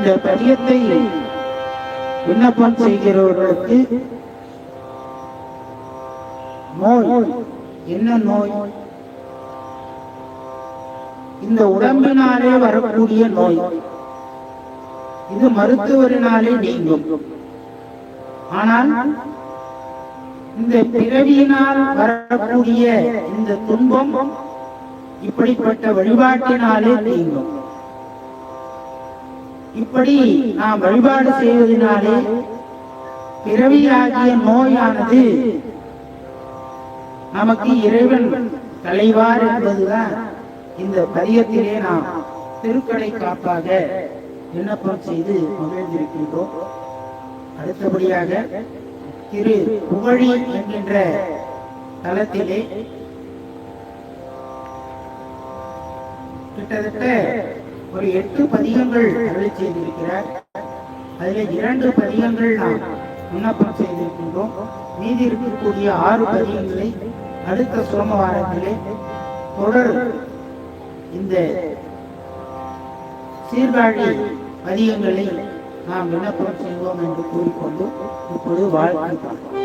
இந்த பதியத்தை விண்ணப்பம் செய்கிறவர்களுக்கு நோய் என்ன நோய்? இந்த உடம்பினாலே வரக்கூடிய நோய். இது மருத்துவரினாலே நீங்கும். ஆனால் இந்த பிறவியினால் வரக்கூடிய இந்த துன்பம் இப்படிப்பட்ட வழிபாட்டினாலே நீங்கும். இப்படி நாம் வழிபாடு செய்வதனாலே பிறவியாகிய நோயானது நமக்கு இறைவன் தலைவார் என்பதுதான் இந்த பதியத்திலே நாம் திருக்கடை காப்பாக விண்ணப்பம் செய்து மகிழ்ந்திருக்கின்றோம். அடுத்தபடியாக திரு புகழி என்கின்ற தளத்திலே கிட்டத்தட்ட ஒரு எட்டு பதிகங்கள் அருள் செய்திருக்கிறார். அதில் இரண்டு பதிகங்கள் நாம் விண்ணப்பம் செய்திருக்கின்றோம். மீதி இருக்கக்கூடிய ஆறு பதிகங்களை அடுத்த சோமவாரத்திலே தொடர் இந்த சீர்காழி பதிகங்களை நாம் விண்ணப்பம் செய்வோம் என்று கூறிக்கொண்டு இப்பொழுது வாழ்க்கை பார்ப்போம்.